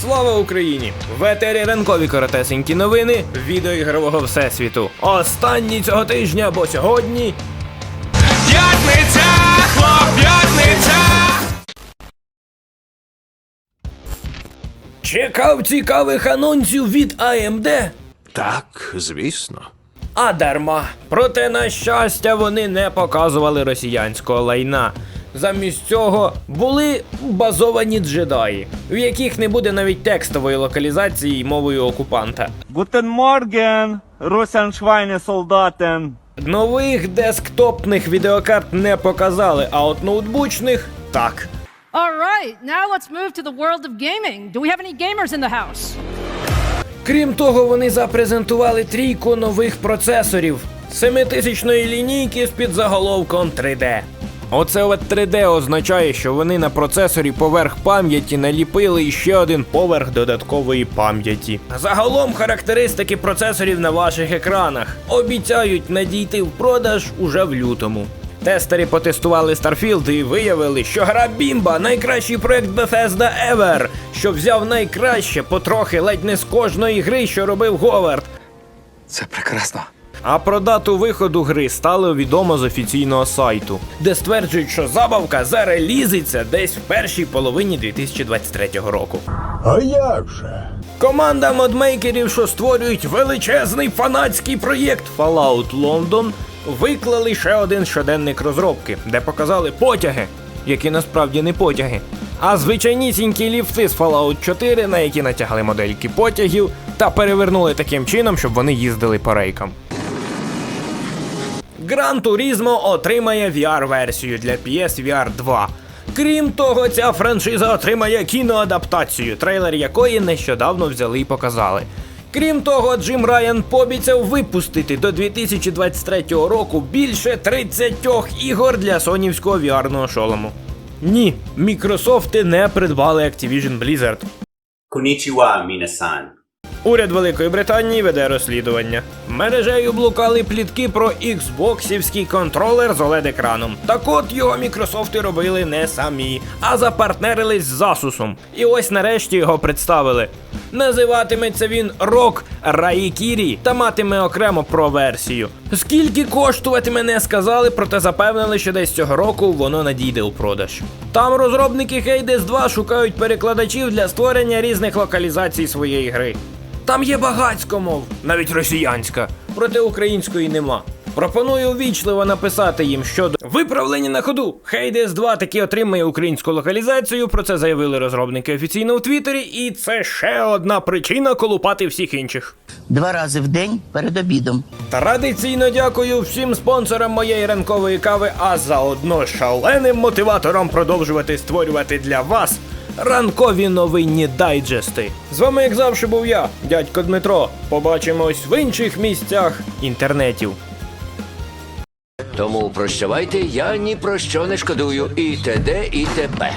Слава Україні! В етері ранкові коротесенькі новини відеоігрового всесвіту. Останні цього тижня, бо сьогодні П'ятниця, п'ятниця! чекав цікавих анонсів від AMD, Так, звісно. а дарма. Проте, на щастя, вони не показували росіянського лайна. Замість цього були базовані джедаї, в яких не буде навіть текстової локалізації мовою окупанта. Guten Morgen, Russian Schweinesoldaten. Нових десктопних відеокарт не показали, а от ноутбучних так. All right, now let's move to the world of gaming. Do we have any gamers in the house? Крім того, вони запрезентували трійку нових процесорів семитисячної лінійки з підзаголовком 3D. Оце от 3D означає, що вони на процесорі поверх пам'яті наліпили іще один поверх додаткової пам'яті. Загалом характеристики процесорів на ваших екранах обіцяють надійти в продаж уже в лютому. Тестери потестували Starfield і виявили, що гра Бімба найкращий проект Bethesda ever, що взяв найкраще потрохи ледь не з кожної гри, що робив Говард. Це прекрасно. А про дату виходу гри стало відомо з офіційного сайту, де стверджують, що забавка зарелізиться десь в першій половині 2023 року. А як же? Команда модмейкерів, що створюють величезний фанатський проєкт Fallout London, виклали ще один щоденник розробки, де показали потяги, які насправді не потяги, а звичайнісінькі ліфти з Fallout 4, на які натягли модельки потягів, та перевернули таким чином, щоб вони їздили по рейкам. Gran Turismo отримає VR-версію для PSVR 2. Крім того, ця франшиза отримає кіноадаптацію, трейлер якої нещодавно взяли і показали. Крім того, Джим Райан пообіцяв випустити до 2023 року більше 30 ігор для сонівського VR-ного шолому. Ні, Мікрософти не придбали Activision Blizzard. Konnichiwa, minasan. Уряд Великої Британії веде розслідування. Мережею блукали плітки про Xboxівський контролер з OLED-екраном. Так от його Мікрософти робили не самі, а запартнерились з Asus. І ось нарешті його представили. Називатиметься він ROG Raikiri та матиме окремо про версію. Скільки коштуватиме, не сказали, проте запевнили, що десь цього року воно надійде у продаж. Там розробники Hades 2 шукають перекладачів для створення різних локалізацій своєї гри. Там є багацько мов, навіть росіянська, проте української нема. Пропоную ввічливо написати їм щодо виправлення на ходу. Hades 2 таки отримає українську локалізацію. Про це заявили розробники офіційно у Твіттері, і це ще одна причина колупати всіх інших. два рази в день перед обідом. Традиційно дякую всім спонсорам моєї ранкової кави, а заодно шаленим мотиватором продовжувати створювати для вас ранкові новинні дайджести. З вами, як завжди, був я, дядько Дмитро. Побачимось в інших місцях інтернетів. Тому прощавайте, я ні про що не шкодую. І т.д. і т.п.